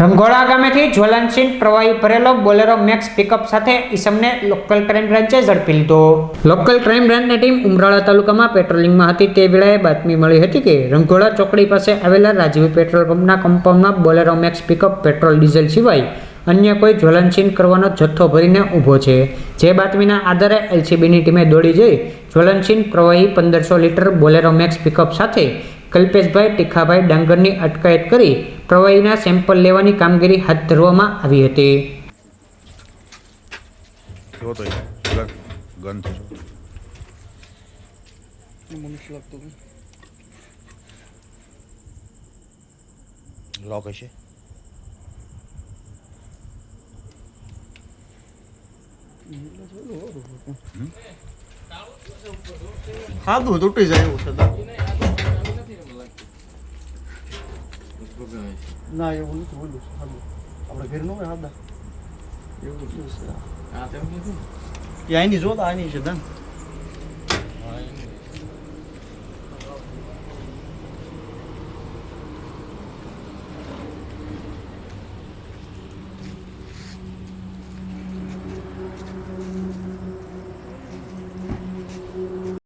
રંગોળા ગામેથી જ્વલનશીલ પ્રવાહી ભરેલો Bolero max pickup સાથે ઈસમને લોકલ ક્રાઇમ બ્રાન્ચે ઝડપી લીધો. લોકલ ક્રાઇમ બ્રાન્ચની ટીમ ઉમરાળા તાલુકામાં પેટ્રોલિંગમાં હતી. તે વેળાએ બાતમી મળી હતી કે રંગોળા ચોકડી પાસે આવેલા રાજીવ પેટ્રોલ પંપના કમ્પાઉન્ડમાં Bolero max pickup petrol diesel સિવાય અન્ય કોઈ જ્વલનશીલ કરવાનો જથ્થો ભરીને ઊભો છે. જે બાતમીના આધારે એલસીબીની ટીમે દોડી જઈ જ્વલનશીલ પ્રવાહી પંદરસો લીટર બોલેરો મેક્સ પિકઅપ સાથે કલ્પેશભાઈ ટીખાભાઈ ડાંગરની અટકાયત કરી પ્રવાહીના સેમ્પલ લેવાની કામગીરી હાથ ધરવામાં આવી હતી. લોક હશે? સાદું તૂટી જાય એવું છે ના એવું નથી બોલું સાદું આપણે ઘરનું હોય સાદા એવું છે. એ આની જોતા આની છે દન